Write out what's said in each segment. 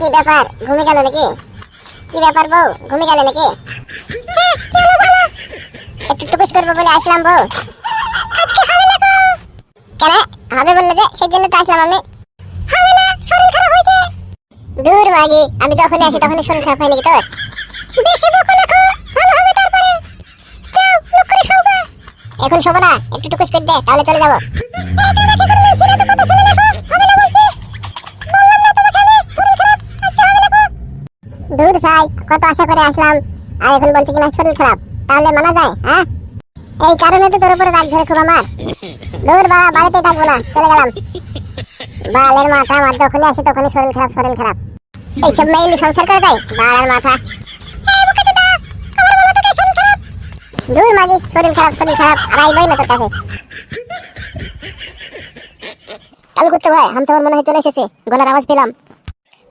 কি ব্যাপার? ঘুমে গেল নাকি? কি ব্যাপার বউ? ঘুমে গেল নাকি? চলো ভালো একটু টুকুস করব বলে আসলাম বউ। আজকে হবে না কেন? হবে বললে যে, সেই জন্য তো আসলাম আমি। হবে না, শরীর খারাপ হয়েছে। দূর মাগি আমি যখনই আসি তখনই শরীর খারাপ হয় নাকি তোর? বেশি বকো না ভালো হবে তারপরে। যাও লোক করে শোবা। এখন শোবো না, একটু টুকুস করে দে, তাহলে চলে যাব। দূর ভাই কত আশা করে আসলাম। আর এখন বলছে কিনা, শরীর খারাপ। তাহলে মানা যায় হ্যাঁ? এই কারণে তো তোর উপরে রাগ ধরে খুব আমার। দূর বাবা, বাড়িতে থাকব না, চলে গেলাম। বালের মাথা আমার যখনই আসে তখনই শরীর খারাপ শরীর খারাপ। এইসব মেইলি সংসার করে দেয়? বালের মাথা। দূর মাগি শরীর খারাপ শরীর খারাপ, আর আইবই না তোর কাছে। কালু করতে ভাই আমি তোমার মনে হয় চলে এসেছে, গলার আওয়াজ পেলাম।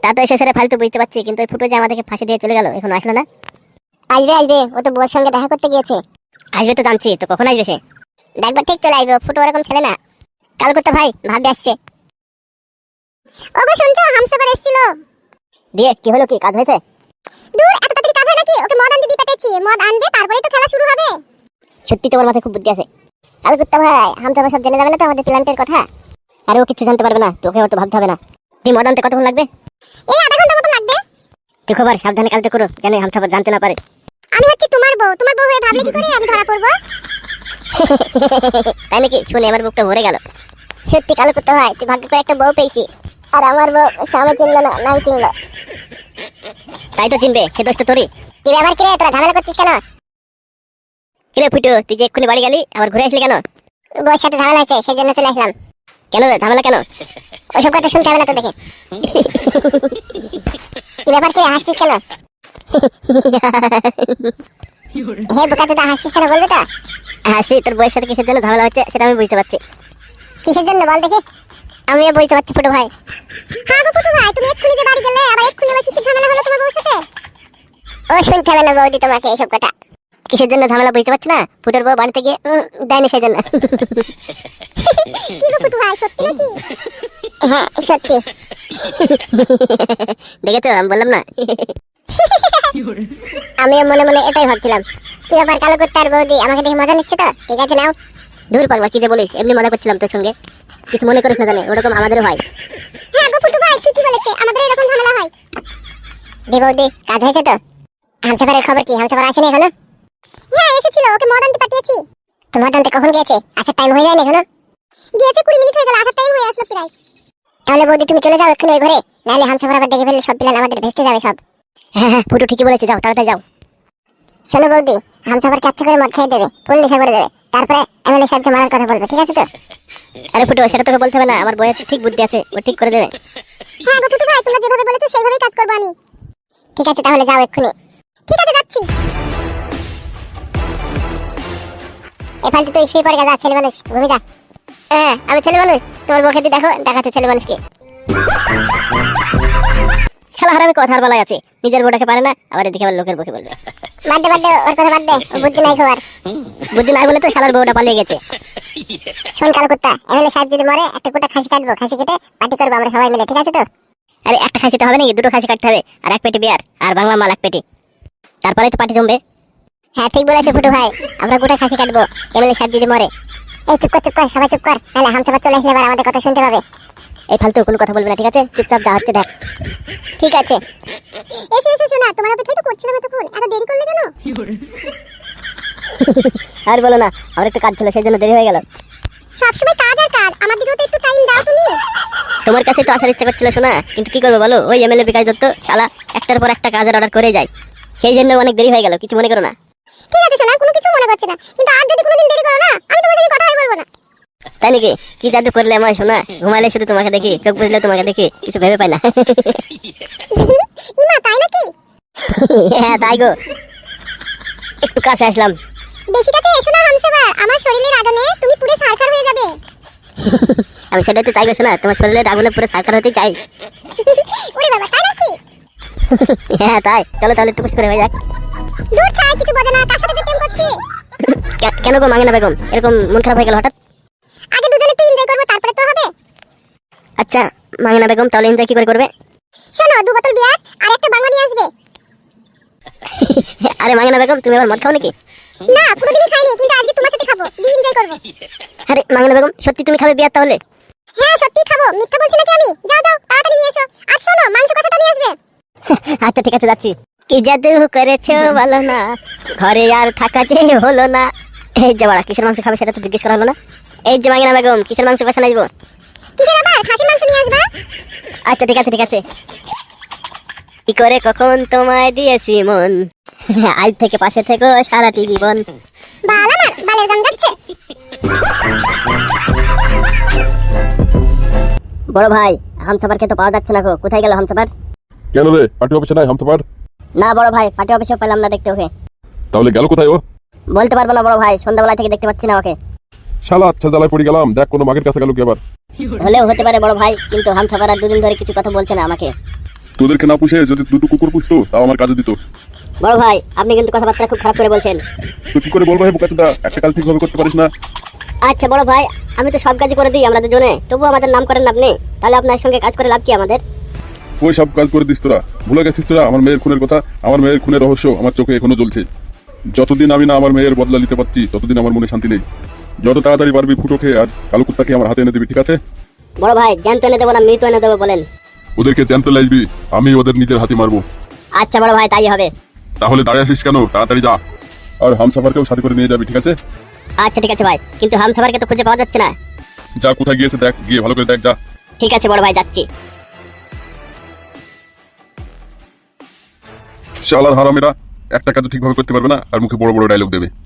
তা তো এসে ফালতু বুঝতে পারছি কিন্তু ওই ফুটো যে আমাদেরকে ফাঁসি দিয়ে চলে গেল এখন আসলো না? আসবে আসবে ও তো বউর সঙ্গে দেখা করতে গিয়েছে। আসবে তো জানছি তো কখন আসবে সে? দেখবার ঠিক চলে আসবে ফুটো ওরকম ছেলে না। কাল করতে ভাই ভাববে আসছে। ওগো শুনছো? হামসাবার এসেছিল। দিয়ে কি হলো কি কাজ হয়েছে? দূর এত তাড়াতাড়ি কাজ হয় নাকি? ওকে মদ আনতে দিয়ে পাঠাচ্ছি মদ আনবে তারপরেই তো খেলা শুরু হবে। সত্যি তোমার মাথায় খুব বুদ্ধি আছে। কাল করতে ভাই হামসাবার সব জেনে যাবে না তো আমাদের প্ল্যান্টের কথা? আরে ও কিছু জানতে পারবে না তোকে ওর তো ভাবতে হবে না। তুই মদ আনতে কতক্ষণ লাগবে? এই আধা ঘণ্টা মতো লাগবে। তুই খবর সাবধানে কাজটা করো জানি হামসাবার জানতে না পারে। আমি হচ্ছি তোমার বউ তোমার বউ হয়ে ভাবলে কি করে আমি ধরা পড়ব? তাই নাকি? শুনে আমার বুকটা ভরে গেল। সত্যি কালো করতে হয় তুই ভাগ্য করে একটা বউ পেয়েছি। আর আমার বউ স্বামী চিনলো না নাই চিনলো। তাই তো চিনবে সে দোষটা তোরই। কি ব্যাপার কিরে তোরা ঝামেলা করছিস কেন? কিরে ফুটু তুই যে এক্ষুনি বাড়ি গেলি আবার ঘুরে আসলি কেন? বউর সাথে ঝামেলা হয়েছে সেই জন্য চলে আসলাম। কেন রে, ঝামেলা কেন? ওসব কথা শুনতে হবে না তো দেখে কি ব্যাপার কি হাসছিস কেন? হে বোকা তো হাসছিস কেন বলবি তো? হাসি তোর বউয়ের সাথে কিসের জন্য ঝামেলা হচ্ছে সেটা আমি বুঝতে পারছি। কিসের জন্য বল দেখি। আমিও বুঝতে পারছি ছোট ভাই। হ্যাঁ গো ছোট ভাই তুমি এক্ষুনি যে বাড়ি গেলে আবার এক্ষুনি আবার কিসের ঝামেলা হলো তোমার বউর সাথে? ও শুনতে হবে না বৌদি তোমাকে এসব কথা। কিসের জন্য ঝামেলা বুঝতে পারছি না? ফুটের বউ বাড়িতে গিয়ে দেয়নি সেই জন্য কি গো ভাই সত্যি নাকি? হ্যাঁ সত্যি। দেখেছ আমি বললাম না? আমিও মনে মনে এটাই ভাবছিলাম। কি ব্যাপার কালো করতে আর বৌদি আমাকে দেখে মজা নিচ্ছে তো? ঠিক আছে নাও। দূর পারবা কি যে বলিস এমনি মজা করছিলাম তোর সঙ্গে। কিছু মনে করিস না জানে ওরকম আমাদেরও হয়। হ্যাঁ গো ফুটু ভাই ঠিকই বলেছে আমাদের এরকম ঝামেলা হয়। দি বৌদি কাজ হয়েছে তো? হামসাফারের খবর কি? হামসাফার আসেনি এখনও? হ্যাঁ এসেছিল ওকে মদ আনতে পাঠিয়েছি। তো মদ আনতে কখন গিয়েছে? আসার টাইম হয়ে যায়নি এখনও? গিয়েছে কুড়ি মিনিট হয়ে গেল আসার টাইম হয়ে আসলো প্রায়। তাহলে বৌদি তুমি চলে যাও এক্ষুনি ওই ঘরে। নাহলে হামসাফার আবার দেখে ফেললে সব প্ল্যান আমাদের ভেস্তে যাবে সব। হ্যাঁ হ্যাঁ ফুটু ঠিকই বলেছে যাও তাড়াতাড়ি যাও। শোনো বৌদি হামসাফার কাচ্চা করে মদ খাইয়ে দেবে ফুল নেশা করে দেবে। তারপরে এমএলএ সাহেবকে মারার কথা বলবে ঠিক আছে তো? আরে ফুটু সেটা তোকে বলতে হবে না আমার বয়স ঠিক বুদ্ধি আছে ও ঠিক করে দেবে। হ্যাঁ গো ফুটু ভাই তোমরা যেভাবে বলেছ সেইভাবেই কাজ করব আমি। ঠিক আছে তাহলে যাও এক্ষুনি। ঠিক আছে যাচ্ছি। এখান তুই শুয়ে পড়ে গেছা ছেলে মানুষ। ঘুমি যা হ্যাঁ আমি ছেলে মানুষ। তোমার দিয়ে দেখো দেখাতে ছেলে মানুষকে। শালা হারামি কথার বেলায় আছে। নিজের বউটাকে পারে না আবার এদিকে আবার লোকের বউকে বলবে। বাদ দে বাদ দে ওর কথা বাদ দে বুদ্ধি নাই খবর বুদ্ধি নাই বলে তো শালার বউটা পালিয়ে গেছে। শোন কালো কুত্তা এমএলএ সাহেব যদি মরে একটা কোটা খাসি কাটবো খাসি কেটে পার্টি করব আমরা সবাই মিলে ঠিক আছে তো? আরে একটা খাসি তো হবে নাকি? দুটো খাসি কাটতে হবে আর এক পেটি বিয়ার আর বাংলা মাল এক পেটি। তারপরে তো পার্টি জমবে। হ্যাঁ ঠিক বলেছে ফুটু ভাই। আমরা গোটা খাসি কাটবো। এমএলএ সাহেব যদি মরে। এই চুপ কর চুপ কর সবাই চুপ কর। নাহলে হামসাবার চলে আসলে এবার আমাদের কথা শুনতে পাবে। এই ফালতু কোনো কথা বলবে না ঠিক আছে? চুপচাপ যা হচ্ছে দেখ। ঠিক আছে। এসে এসে শোনা তোমার অপেক্ষাই তো করছিলাম এতক্ষণ। এত দেরি করলে কেন? আর বলো না আমার একটু কাজ ছিল সেই জন্য দেরি হয়ে গেল। সবসময় কাজ আর কাজ। আমার দিকেও তো একটু টাইম দাও তুমি। তোমার কাছে তো আসার ইচ্ছা করছিল শোনা কিন্তু কি করব বলো? ওই এমএলএ বিকাশ দত্ত শালা একটার পর একটা কাজের অর্ডার করে যায়। সেই জন্য অনেক দেরি হয়ে গেল কিছু মনে করো না। ঠিক আছে শোনা কোনো কিছু মনে করছে না। কিন্তু আর যদি কোনোদিন দেরি করো না আমি তোমার সঙ্গে কথাই বলব না। তাই নাকি? কি জাদু করলে আমার শোনা ঘুমালে শুধু তোমাকে দেখি চোখ বুঝলে তোমাকে দেখি কিছু ভেবে পাই না। ইমা তাই নাকি? হ্যাঁ তাই গো। একটু কাছে আসলাম। বেশি কাছে এসো না হামসাবার আমার শরীরের আগুনে তুমি পুরো সারখার হয়ে যাবে। আমি সেটাই তো চাই গো শোনা তোমার শরীরের আগুনে পুরো সারখার হতে চাই। ওরে বাবা তাই নাকি? হ্যাঁ তাই। চলো তাহলে একটু করে হয়ে যাক। দূর চাই কিছু বোঝে না কার সাথে যে প্রেম করছি? কেন গো মাঙ্গনা বেগম? এরকম মন খারাপ হয়ে গেল হঠাৎ? আগে দুজনে এনজয় করব তারপরে তো হবে। আচ্ছা মাঙ্গনা বেগম তাহলে এনজয় কি করে করবে? শোনো দু বোতল বিয়ার আর একটা বাংলা নিয়ে আসবে। আরে মাঙ্গনা বেগম তুমি আবার মদ খাও নাকি? না খাইনি কিন্তু আজকে তোমার সাথে খাব দিয়ে এনজয় করব। আরে মাঙ্গনা বেগম সত্যি তুমি খাবে বিয়ার তাহলে? হ্যাঁ সত্যি খাব মিথ্যা বলছি নাকি আমি? যাও যাও তাড়াতাড়ি নিয়ে এসো। আর শোনো মাংস কষাটা নিয়ে আসবে। আচ্ছা ঠিক আছে যাচ্ছি। কি জাদু করেছ বলো না? ঘরে আর থাকা যে হলো না। এই যে বাড়া কিসের মাংস খাবে সেটা তো জিজ্ঞেস করা হলো না। এই যে মাঙ্গনা বেগম কিসের মাংস কষা নাইবো কিসের আবার খাসির মাংস নিয়ে আসবা? আচ্ছা ঠিক আছে ঠিক আছে। কি করে কখন তোমায় দিয়েছি মন? আজ থেকে পাশে থেকো সারাটি জীবন। বাল আমার বালের গান যাচ্ছে বড় ভাই হামসাফারকে তো পাওয়া যাচ্ছে না গো। কোথায় গেল হামসাফার? কেন রে? পার্টি অফিসে নাই হামসাফার? না বড় ভাই পার্টি অফিসে পেলাম না দেখতে ওকে। তাহলে গেল কোথায় ও? বলতে পারব না বড় ভাই সন্ধ্যাবেলা থেকে দেখতে পাচ্ছি না ওকে। শালা আচ্ছা জ্বালায় পড়ে গেলাম। দেখ কোনো মাগের কাছে গেল কি আবার? হলেও হতে পারে বড় ভাই কিন্তু হামসাফার দুদিন ধরে কিছু কথা বলছে না আমাকে। তোদেরকে না পুষে যদি দুটো কুকুর পুষতো তাও আমার কাজে দিত। বড় ভাই আপনি কিন্তু কথাবার্তা খুব খারাপ করে বলছেন। তুই কি করে বলব হে বোকাচোদা? একটা কাজ ঠিকভাবে করতে পারিস না। আচ্ছা বড় ভাই আমি তো সব কাজই করে দিই আমরা দুজনে। তবু আমাদের নাম করেন না আপনি। তাহলে আপনার সঙ্গে কাজ করে লাভ কি আমাদের? ওই সব কাজ করে দিস তোরা। ভুলে গেছিস তোরা? আমার মেয়ের খুনের কথা আমার মেয়ের খুনের রহস্য আমার চোখে এখনও জ্বলছে। যতদিন আমি না আমার মেয়ের বদলা নিতে পারছি ততদিন আমার মনে শান্তি নেই। যত তাড়াতাড়ি পারবি ফুটো খেয়ে আর কালো কুত্তাকে আমার হাতে এনে দিবি ঠিক আছে? বড় ভাই জ্যান্ত এনে দেবো না মৃত এনে দেবো বলেন। ওদেরকে জ্যান্ত লাইবি আমি ওদের নিজের হাতে মারবো। আচ্ছা বড় ভাই তাই হবে। তাহলে দাঁড়িয়ে আসিস কেন? তাড়াতাড়ি যা। আর হামসাফারকেও সাথে করে নিয়ে যাবি ঠিক আছে? আচ্ছা ঠিক আছে ভাই কিন্তু হামসাফারকে তো খুঁজে পাওয়া যাচ্ছে না। যা কোথায় গিয়েছে দেখ গিয়ে ভালো করে দেখ যা। ঠিক আছে বড় ভাই যাচ্ছি। শালার হারামেরা একটা কাজ ঠিকভাবে করতে পারবে না আর মুখে বড় বড় ডায়লগ দেবে।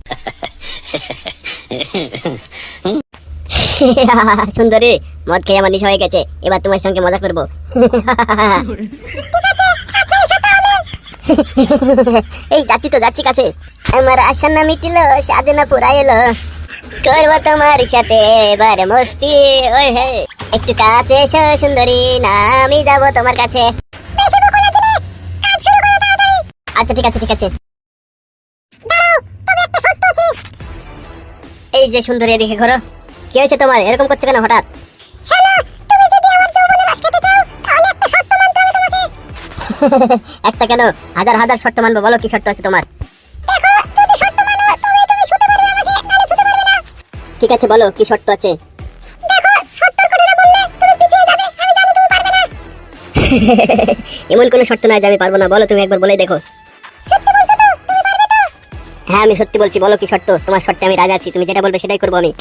সুন্দরী মদ খেয়ে আমার নিশা হয়ে গেছে। এবার তোমার সঙ্গে মজা করব। এই যাচ্ছি তো যাচ্ছি কাছে। আমার আশা না মিটিল সাধনা পুরা এলো। করব তোমার সাথে এবার মস্তি ওই হে। একটু কাছে এসো সুন্দরী না আমি যাব তোমার কাছে। আচ্ছা ঠিক আছে ঠিক আছে। এই যে সুন্দরী এদিকে ঘোরো। কি হয়েছে তোমার? এরকম করছ কেন হঠাৎ? একটা কেন? হাজার হাজার শর্ত মানবো বলো কি শর্ত আছে তোমার? ঠিক আছে বলো কি শর্ত আছে? এমন কোনো শর্ত নাই যে আমি পারব না। বলো তুমি একবার বলে দেখো। হ্যাঁ আমি সত্যি বলছি, বলো কি শর্ত? তোমার শর্তে আমি রাজা আছি, তুমি যেটা বলবে সেটাই করব আমি।